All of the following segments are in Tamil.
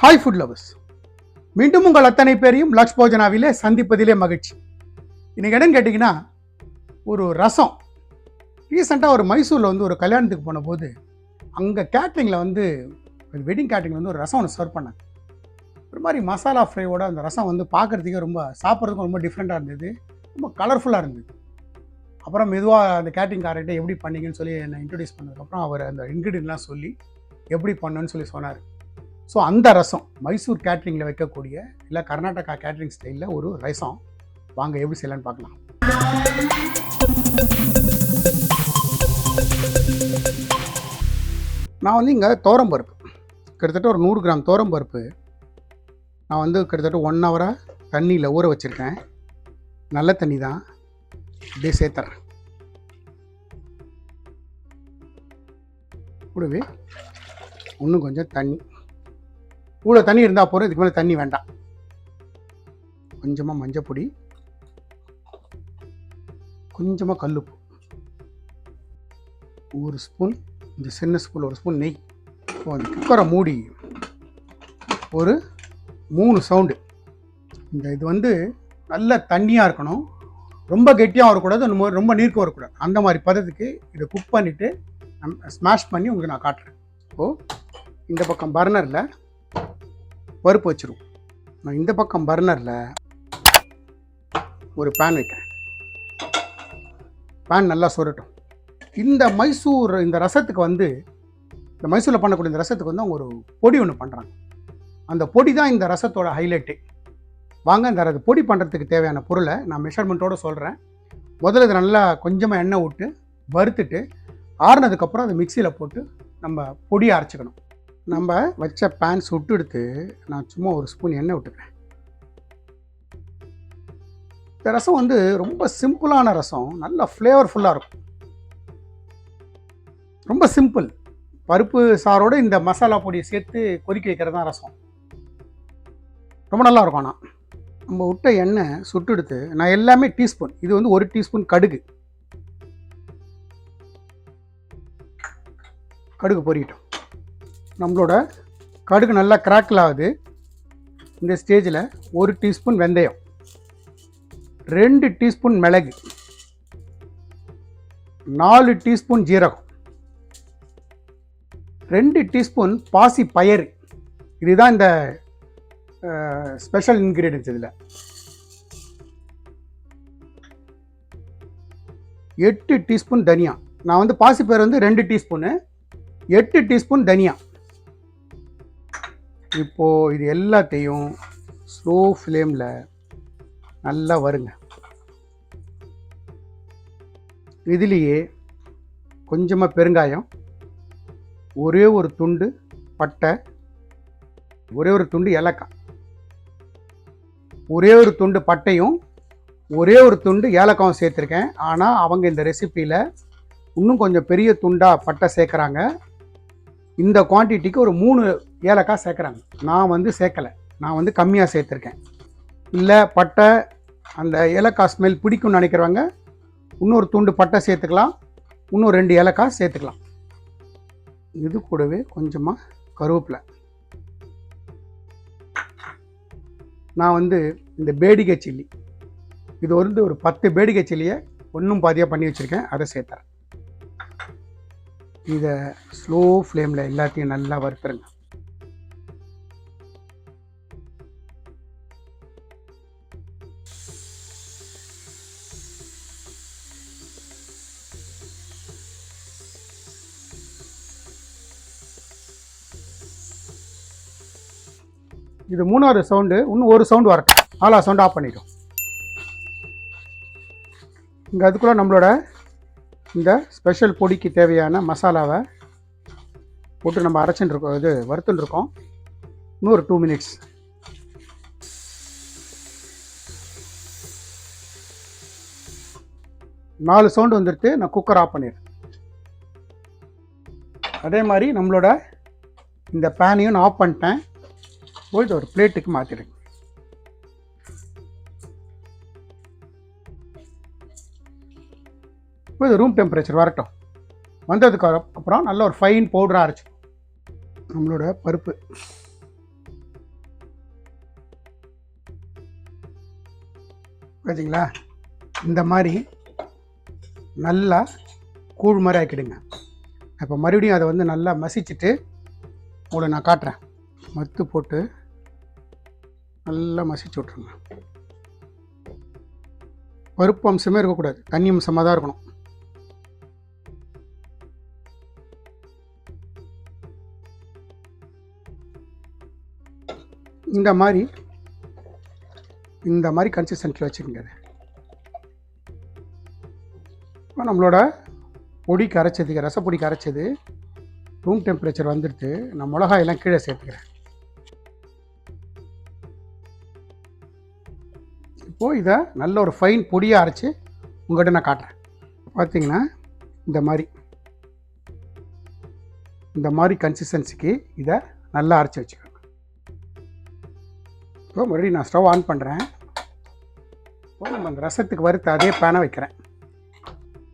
ஹாய் ஃபுட் லவர்ஸ் மீண்டும் உங்கள் அத்தனை பேரையும் லக்ஷ் போஜனாவிலே சந்திப்பதிலே மகிழ்ச்சி. இன்னைக்கு என்னன்னு கேட்டிங்கன்னா ஒரு ரசம். ரீசெண்டாக ஒரு மைசூரில் வந்து ஒரு கல்யாணத்துக்கு போன போது அங்கே கேட்ரிங்கில் வந்து வெட்டிங் கேட்ரிங்கில் வந்து ஒரு ரசம் ஒன்று சர்வ் பண்ணாங்க. ஒரு மாதிரி மசாலா ஃப்ரையோட அந்த ரசம் வந்து பார்க்குறதுக்கே ரொம்ப சாப்பிட்றதுக்கும் ரொம்ப டிஃப்ரெண்ட்டாக இருந்தது. ரொம்ப கலர்ஃபுல்லாக இருந்தது. அப்புறம் மெதுவாக அந்த கேட்ரிங் காரர்கிட்ட எப்படி பண்ணீங்கன்னு சொல்லி என்னை இன்ட்ரடியூஸ் பண்ணதுக்கப்புறம் அவர் அந்த இன்க்ரீடியன்ட்லாம் சொல்லி எப்படி பண்ணுன்னு சொல்லி சொன்னார். ஸோ அந்த ரசம் மைசூர் கேட்ரிங்கில் வைக்கக்கூடிய இல்லை கர்நாடகா கேட்ரிங் ஸ்டைலில் ஒரு ரசம் வாங்க எப்படி செய்யலான்னு பார்க்கலாம். நான் வந்து இங்கே பருப்பு கிட்டத்தட்ட ஒரு நூறு கிராம் பருப்பு நான் வந்து கிட்டத்தட்ட ஒன் ஹவராக தண்ணியில் ஊற வச்சுருக்கேன். நல்ல தண்ணி தான். அப்படியே சேர்த்துறேன். கூடவே இன்னும் கொஞ்சம் தண்ணி. இவ்வளோ தண்ணி இருந்தால் போதும் இதுக்கு மேலே தண்ணி வேண்டாம். கொஞ்சமாக மஞ்சப்பொடி கொஞ்சமாக கல்லுப்பு. ஒரு ஸ்பூன் இந்த சின்ன ஸ்பூன் ஒரு ஸ்பூன் நெய். இப்போ அந்த குக்கரை மூடி ஒரு மூணு சவுண்டு இந்த இது வந்து நல்ல தண்ணியாக இருக்கணும். ரொம்ப கெட்டியாக வரக்கூடாது மாதிரி ரொம்ப நீர்க்க வரக்கூடாது. அந்த மாதிரி பதத்துக்கு இதை குக் பண்ணிவிட்டு ஸ்மாஷ் பண்ணி உங்களுக்கு நான் காட்டுறேன். இப்போது இந்த பக்கம் பர்னரில் பருப்பு வச்சிருவோம். நான் இந்த பக்கம் பர்னரில் ஒரு பேன் வைக்கிறேன். பேன் நல்லா சுரட்டும். இந்த மைசூர் இந்த ரசத்துக்கு வந்து இந்த மைசூரில் பண்ணக்கூடிய இந்த ரசத்துக்கு வந்து அவங்க ஒரு பொடி ஒன்று பண்ணுறாங்க அந்த பொடி தான் இந்த ரசத்தோட ஹைலைட்டு வாங்க இந்த அது பொடி பண்ணுறதுக்கு தேவையான பொருளை நான் மெஷர்மெண்ட்டோடு சொல்கிறேன் முதல்ல இதை நல்லா கொஞ்சமாக எண்ணெய் விட்டு வறுத்துட்டு ஆறுனதுக்கப்புறம் அதை மிக்சியில் போட்டு நம்ம பொடியை அரைச்சிக்கணும். நம்ம வச்ச பேன் சுட்டு எடுத்து நான் சும்மா ஒரு ஸ்பூன் எண்ணெய் விட்டுக்கிறேன். இந்த ரசம் வந்து ரொம்ப சிம்பிளான ரசம். நல்ல ஃப்ளேவர்ஃபுல்லாக இருக்கும். ரொம்ப சிம்பிள் பருப்பு சாரோடு இந்த மசாலா பொடியை சேர்த்து கொதிக்க வைக்கிறது தான் ரசம். ரொம்ப நல்லா இருக்கும் ஆனால் நம்ம விட்ட எண்ணெய் சுட்டு எடுத்து நான் எல்லாமே டீஸ்பூன் இது வந்து ஒரு டீஸ்பூன் கடுகு. கடுகு பொரியட்டும். நம்மளோட கடுகு நல்லா கிராக்கில் ஆகுது. இந்த ஸ்டேஜில் ஒரு டீஸ்பூன் வெந்தயம் ரெண்டு டீஸ்பூன் மிளகு நாலு டீஸ்பூன் ஜீரகம் ரெண்டு டீஸ்பூன் பாசி பயறு. இதுதான் இந்த ஸ்பெஷல் இன்க்ரீடியன்ஸ் இதில். எட்டு டீஸ்பூன் தனியா. நான் வந்து பாசிப்பயிறு வந்து ரெண்டு டீஸ்பூனு எட்டு டீஸ்பூன் தனியா. இப்போது இது எல்லாத்தையும் ஸ்லோ ஃப்ளேமில் நல்லா வருங்க. இதுலேயே கொஞ்சமாக பெருங்காயம் ஒரே ஒரு துண்டு பட்டை ஒரே ஒரு துண்டு ஏலக்காய். ஒரே ஒரு துண்டு பட்டையும் ஒரே ஒரு துண்டு ஏலக்காயும் சேர்த்துருக்கேன். ஆனால் அவங்க இந்த ரெசிப்பியில் இன்னும் கொஞ்சம் பெரிய துண்டாக பட்டை சேர்க்குறாங்க. இந்த குவான்டிட்டிக்கு ஒரு மூணு ஏலக்காய் சேர்க்குறாங்க. நான் வந்து சேர்க்கலை. நான் வந்து கம்மியாக சேர்த்துருக்கேன். இல்லை பட்டை அந்த ஏலக்காய் ஸ்மெல் பிடிக்கும்னு நினைக்கிறவங்க இன்னொரு துண்டு பட்டை சேர்த்துக்கலாம். இன்னும் ரெண்டு ஏலக்காய் சேர்த்துக்கலாம். இது கூடவே கொஞ்சமாக கருவேப்பிலை. நான் வந்து இந்த பேடிகை சில்லி. இது வந்து ஒரு பத்து பேடிகை சில்லியை ஒன்றும் பாதியாக பண்ணி வச்சுருக்கேன். அதை சேர்த்துறேன். இதை ஸ்லோ ஃப்ளேமில் எல்லாத்தையும் நல்லா வறுத்துருங்க. இது மூணாவது சவுண்டு இன்னும் ஒரு சவுண்டு வரட்டும். ஆலா சவுண்டு ஆஃப் பண்ணிட்டோம் இங்கே அதுக்குள்ளே நம்மளோட இந்த ஸ்பெஷல் பொடிக்கு தேவையான மசாலாவை போட்டு நம்ம அரைச்சுட்டுருக்கோம் இது வறுத்துட்டுருக்கோம் இன்னும் ஒரு டூ மினிட்ஸ் நாலு சவுண்டு வந்துடுத்து நான் குக்கர் ஆஃப் பண்ணிடுறேன். அதே மாதிரி நம்மளோட இந்த பேனையும் நான் ஆஃப் பண்ணிட்டேன். போய் ஒரு பிளேட்டுக்கு மாற்றிடுங்க இப்போ இது ரூம் டெம்பரேச்சர் வரட்டும். வந்ததுக்கு அப்புறம் நல்ல ஒரு ஃபைன் பவுடர் அரைச்சிடும் நம்மளோட பருப்பு. பார்த்தீங்களா இந்த மாதிரி நல்லா கூழ் மாதிரி ஆக்கிடுங்க. இப்போ மறுபடியும் அதை வந்து நல்லா மசிச்சுட்டு உங்களை நான் காட்டுறேன். மத்து போட்டு நல்லா மசிச்சு விட்ருங்க பருப்பு அம்சமே இருக்கக்கூடாது. தண்ணி அம்சமாக தான் இருக்கணும். இந்த மாதிரி இந்த மாதிரி கன்சிஸ்டன்சியில் வச்சுக்கோங்க இப்போ நம்மளோட பொடி கரைச்சதுக்கு ரசப்பொடி கரைச்சது ரூம் டெம்பரேச்சர் வந்துட்டு நான் மிளகாயெல்லாம் கீழே சேர்த்துக்கிறேன். இப்போது இதை நல்ல ஒரு ஃபைன் பொடியாக அரைச்சி உங்கள்கிட்ட நான் காட்டுறேன். பார்த்தீங்கன்னா இந்த மாதிரி. இந்த மாதிரி கன்சிஸ்டன்சிக்கு இதை நல்லா அரைச்சி வச்சுக்கோங்க. இப்போ மறுபடியும் நான் ஸ்டவ் ஆன் பண்ணுறேன் இப்போ நம்ம அந்த ரசத்துக்கு வறுத்து அதே பேனை வைக்கிறேன்.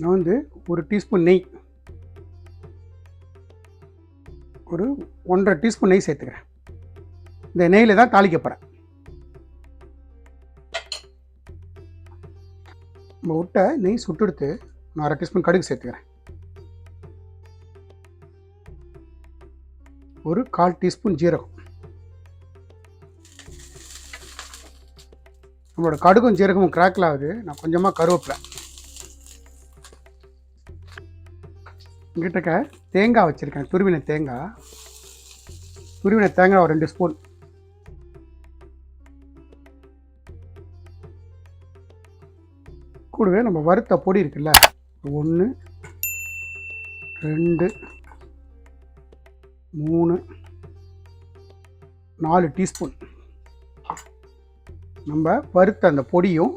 நான் வந்து ஒரு டீஸ்பூன் நெய். ஒரு ஒன்றரை டீஸ்பூன் நெய் சேர்த்துக்கிறேன். இந்த நெய்யில் தான் தாளிக்க போகிறேன் நம்ம விட்ட நெய் சுட்டெடுத்து நான் அரை டீஸ்பூன் கடுகு சேர்த்துக்கிறேன். ஒரு கால் டீஸ்பூன் ஜீரகம். நம்மளோட கடுகும் ஜீரகமும் கிராக்கில் ஆகுது. நான் கொஞ்சமாக கருவேப்பிலை. கிட்டக்க தேங்காய் வச்சுருக்கேன். துருவின தேங்காய். துருவின தேங்காய் ஒரு ரெண்டு ஸ்பூன் கூடவே நம்ம வறுத்த பொடி இருக்குல்ல ஒன்று ரெண்டு மூணு நாலு டீஸ்பூன். நம்ம வறுத்த அந்த பொடியும்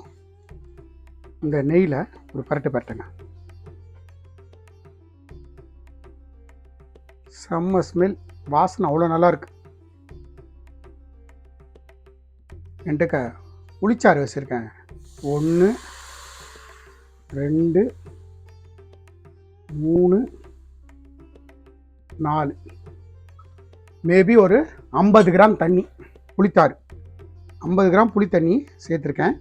இந்த நெய்யில் ஒரு பரட்டு பரட்டுங்க. செம்ம ஸ்மெல் வாசனை அவ்வளோ நல்லா இருக்கு என்கிட்ட புளிச்சாறு வச்சுருக்கேன். ஒன்று ரெண்டு மூணு நாலு. மேபி ஒரு ஐம்பது கிராம் தண்ணி புளித்தாறு. ஐம்பது கிராம் புளி தண்ணி சேர்த்துருக்கேன்.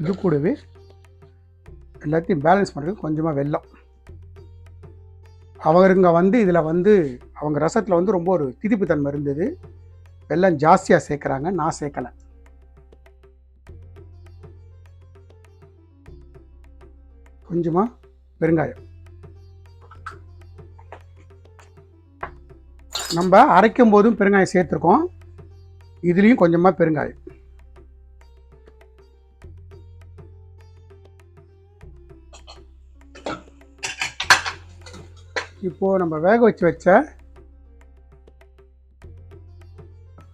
இது கூடவே எல்லாத்தையும் பேலன்ஸ் பண்ணுறதுக்கு கொஞ்சமாக வெல்லம். அவருங்க வந்து இதில் வந்து அவங்க ரசத்தில் வந்து ரொம்ப ஒரு திதிப்பு தன்மை இருந்தது. வெள்ளம் ஜாஸ்தியாக சேர்க்குறாங்க நான் சேர்க்கலை. கொஞ்சமாக பெருங்காயம். நம்ம அரைக்கும் போதும் பெருங்காயம் சேர்த்துருக்கோம். இதுலேயும் கொஞ்சமாக பெருங்காயம். இப்போது நம்ம வேக வச்சு வச்ச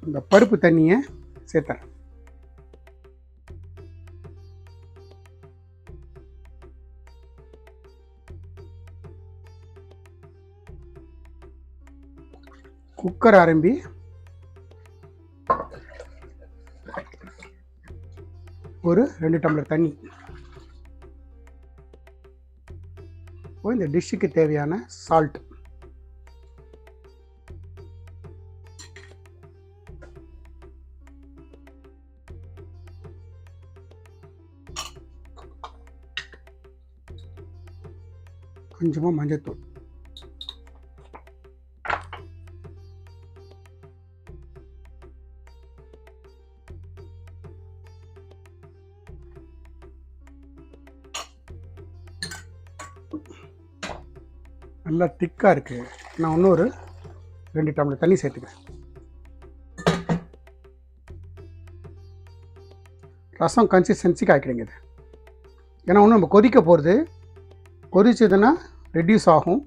இந்த பருப்பு தண்ணியை சேர்த்துறேன் குக்கர் ஆரம்பி ஒரு ரெண்டு டம்ளர் தண்ணி. இப்போ இந்த டிஷ்ஷுக்கு தேவையான சால்ட் கொஞ்சமாக மஞ்சத்தூள். நல்லா திக்காக இருக்குது நான் இன்னொரு ரெண்டு டம்ளர் தண்ணி சேர்த்துக்கிறேன். ரசம் கன்சிஸ்டன்சிக்கு ஆக்கிடுங்க இது. ஏன்னா ஒன்றும் நம்ம கொதிக்க போகிறது கொதிச்சதுன்னா ரெடியூஸ் ஆகும்.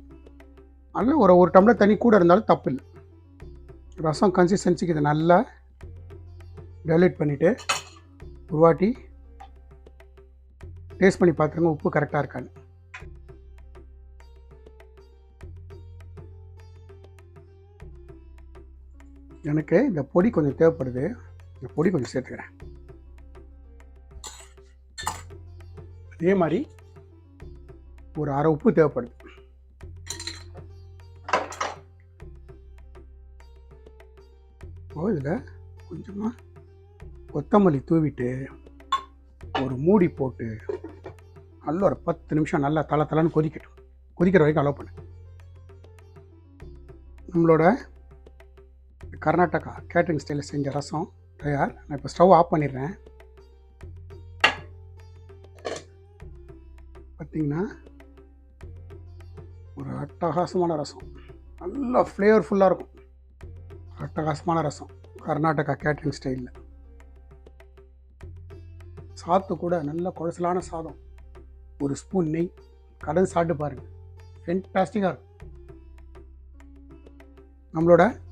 அதில் ஒரு ஒரு டம்ளர் தண்ணி கூட இருந்தாலும் தப்பு இல்லை. ரசம் கன்சிஸ்டன்சிக்கு இதை நல்லா டைலேட் பண்ணிவிட்டு ஒரு வாட்டி டேஸ்ட் பண்ணி பார்த்துருங்க உப்பு கரெக்டாக இருக்கான்னு எனக்கு இந்த பொடி கொஞ்சம் தேவைப்படுது. இந்த பொடி கொஞ்சம் சேர்த்துக்கிறேன். அதே மாதிரி ஒரு அரை உப்பு தேவைப்படுது. ஓ இதில் கொஞ்சமாக கொத்தமல்லி தூவிட்டு ஒரு மூடி போட்டு நல்ல ஒரு பத்து நிமிஷம் நல்லா தலை தலைன்னு கொதிக்கட்டும். கொதிக்கிற வரைக்கும் அலோவ் பண்ணு. நம்மளோட கர்நாடகா கேட்ரிங் ஸ்டைலில் செஞ்ச ரசம் தயார். நான் இப்போ ஸ்டவ் ஆஃப் பண்ணிடுறேன். பார்த்தீங்கன்னா ஒரு அட்டகாசமான ரசம். நல்லா ஃப்ளேவர்ஃபுல்லாக இருக்கும். அட்டகாசமான ரசம் கர்நாடகா கேட்ரிங் ஸ்டைலில். சாத்து கூட நல்ல குழசலான சாதம். ஒரு ஸ்பூன் நெய் கடன் சாப்பிட்டு பாருங்கள் ஃபென்டாஸ்டிக்காக இருக்கும். நம்மளோட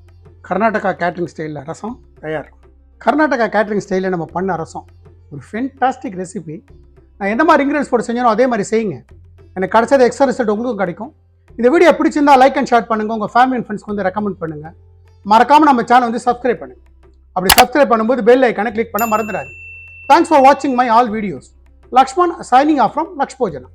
கர்நாடகா கேட்ரிங் ஸ்டைலில் ரசம் தயார். கர்நாடகா கேட்ரிங் ஸ்டைலில் நம்ம பண்ண ரசம். ஒரு ஃபென்டாஸ்டிக் ரெசிபி நான் எந்த மாதிரி இன்க்ரீடியன்ஸ் போட்டு செஞ்சனோ அதே மாதிரி செய்யுங்க. எனக்கு கிடைச்சது எக்ஸ்ட்ரா ரிசல்ட் உங்களுக்கும் கிடைக்கும். இந்த வீடியோ பிடிச்சிருந்தால் லைக் அண்ட் ஷேர் பண்ணுங்கள் உங்கள் ஃபேமிலி அண்ட் ஃப்ரெண்ட்ஸ்க்கு வந்து ரெக்கமெண்ட் பண்ணுங்கள் மறக்காமல் நம்ம சேனல் வந்து சப்ஸ்கிரைப் பண்ணுங்கள் அப்படி சப்ஸ்கிரைப் பண்ணும்போது பெல் ஐக்கானை கிளிக் பண்ண மறந்துடாது தேங்க்ஸ் ஃபார் வாட்சிங் my all videos Lakshman signing off from லக்ஷ்போஜனா